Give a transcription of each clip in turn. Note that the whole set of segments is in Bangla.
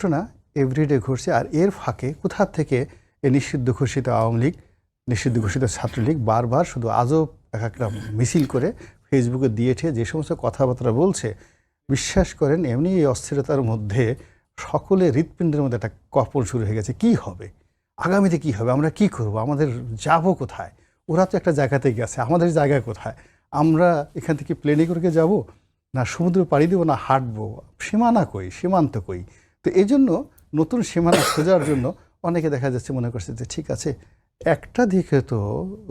ঘটনা এভরিডে ঘটছে আর এর ফাঁকে কোথা থেকে এ নিষিদ্ধ ঘোষিত আওয়ামী লীগ, নিষিদ্ধ ঘোষিত ছাত্রলীগ বারবার শুধু আজও এক একটা মিছিল করে ফেসবুকে দিয়েছে, যে সমস্ত কথাবার্তা বলছে, বিশ্বাস করেন এমনি এই অস্থিরতার মধ্যে সকলে হৃৎপিণ্ডের মধ্যে একটা কপল শুরু হয়ে গেছে। কি হবে? আগামীতে কি হবে? আমরা কি করব? আমাদের যাব কোথায়? ওরা তো একটা জায়গাতে গেছে, আমাদের জায়গা কোথায়? আমরা এখান থেকে প্লেনে করে যাব? না সমুদ্র পাড়ি দেবো না হাঁটবো? সীমানা কই? সীমান্ত কই? তো এই জন্য নতুন সীমানা খোঁজার জন্য অনেকে দেখা যাচ্ছে মনে করছে যে, ঠিক আছে, একটা দিকে তো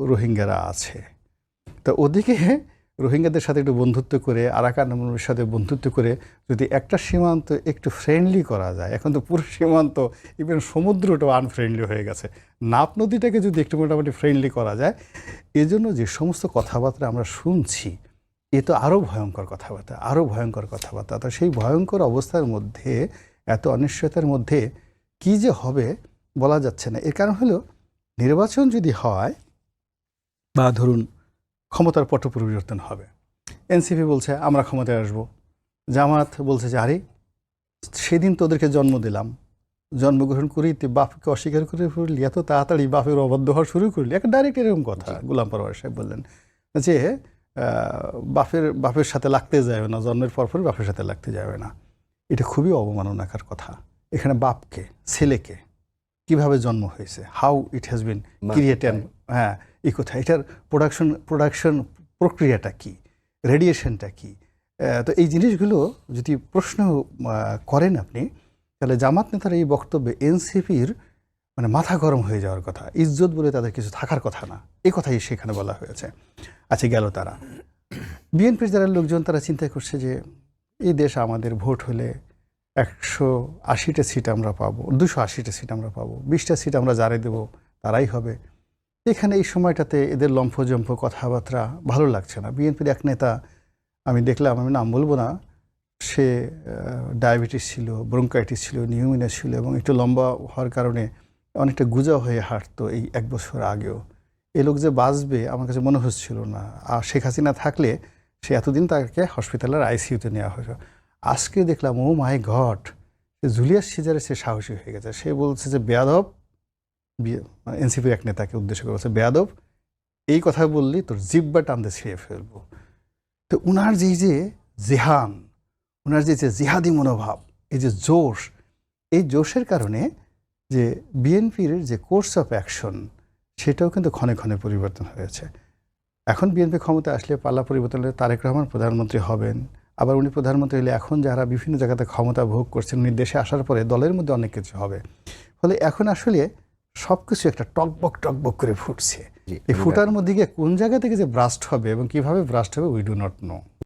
রোহিঙ্গারা আছে। তো ওদিকে রোহিঙ্গাদের সাথে একটু বন্ধুত্ব করে আরাকানের সাথে বন্ধুত্ব করে যদি একটা সীমান্ত একটু ফ্রেন্ডলি করা যায়, এখন তো পুরো সীমান্ত ইভেন সমুদ্রটাও আনফ্রেন্ডলি হয়ে গেছে। নাপ নদীটাকে যদি একটু মোটামুটি ফ্রেন্ডলি করা যায় এজন্য যে সমস্ত কথাবার্তা আমরা শুনছি, এ তো আরও ভয়ঙ্কর কথাবার্তা আরও ভয়ঙ্কর কথাবার্তা। তো সেই ভয়ঙ্কর অবস্থার মধ্যে এত অনিশ্চয়তার মধ্যে কি যে হবে বলা যাচ্ছে না। এর কারণ হলো নির্বাচন যদি হয় বা ধরুন ক্ষমতার পট পরিবর্তন হবে। এনসিপি বলছে আমরা ক্ষমতায় আসব। জামাত বলছে যে আরে সেদিন তোদেরকে জন্ম দিলাম। জন্মগ্রহণ করি তুই বাপকে অস্বীকার করে ফেললি এত তাড়াতাড়ি বাপের অবাধ্য হওয়া শুরু করলি। একটা ডাইরেক্ট এরকম কথা গোলাম পরওয়ার সাহেব বললেন যে বাপের বাপের সাথে লাগতে যাবে না জন্মের পরপরই বাপের সাথে লাগতে যাবে না। এটা খুবই অবমাননাকার কথা। এখানে বাপকে ছেলেকে কীভাবে জন্ম হয়েছে how it has been created হ্যাঁ এই কথা এটার প্রোডাকশন প্রোডাকশন প্রক্রিয়াটা কি? রেডিয়েশনটা কি? তো এই জিনিসগুলো যদি প্রশ্ন করেন আপনি তাহলে জামাত নেতার এই বক্তব্যে এনসিপির মানে মাথা গরম হয়ে যাওয়ার কথা। ইজ্জত বলে তাদের কিছু থাকার কথা না। এই কথাই সেখানে বলা হয়েছে। আচ্ছা গেল তারা। বিএনপির যারা লোকজন তারা চিন্তা করছে যে এই দেশ আমাদের ভোট হলে একশো আশিটা সিট আমরা পাবো, দুশো আশিটা সিট আমরা পাবো, বিশটা সিট আমরা যারে দেবো তারাই হবে। এখানে এই সময়টাতে এদের লম্ফজম্ফ কথাবার্তা ভালো লাগছে না। বিএনপির এক নেতা, আমি দেখলাম, আমি নাম বলব না, সে ডায়াবেটিস ছিল, ব্রঙ্কাইটিস ছিল নিউমিনিয়া ছিল এবং একটু লম্বা হওয়ার কারণে অনেকটা গুজা হয়ে হাঁটতো এই এক বছর আগেও। এ লোক যে বাঁচবে আমার কাছে মনে হচ্ছিল না। আর শেখ হাসিনা থাকলে সে এতদিন তাকে হসপিটালের আইসিইউতে নেওয়া হয়েছে। আজকে দেখলাম ও মাই গড জুলিয়াস সিজারে সে সাহসী হয়ে গেছে। সে বলছে যে, বেয়াদব এনসিপির এক নেতাকে উদ্দেশ্য করে বলছে, বেয়াদব, এই কথা বললি তোর জিব্বা টানতে ছিঁড়ে ফেলব। তো উনার যেই যে জেহান ওনার যে যে জিহাদি মনোভাব, এই যে জোশ, এই জোশের কারণে যে বিএনপির যে কোর্স অফ অ্যাকশন সেটাও কিন্তু ক্ষণে ক্ষণে পরিবর্তন হয়েছে। এখন বিএনপি ক্ষমতা আসলে পাল্লা পরিবর্তন হলে তারেক রহমান প্রধানমন্ত্রী হবেন। আবার উনি প্রধানমন্ত্রী হলে এখন যারা বিভিন্ন জায়গাতে ক্ষমতা ভোগ করছেন উনি দেশে আসার পরে দলের মধ্যে অনেক কিছু হবে। ফলে এখন আসলে সব কিছু একটা টকবক টকবক করে ফুটছে। এই ফুটার মধ্যে গিয়ে কোন জায়গা থেকে যে ব্রাস্ট হবে এবং কীভাবে ব্রাস্ট হবে উই ডু নট নো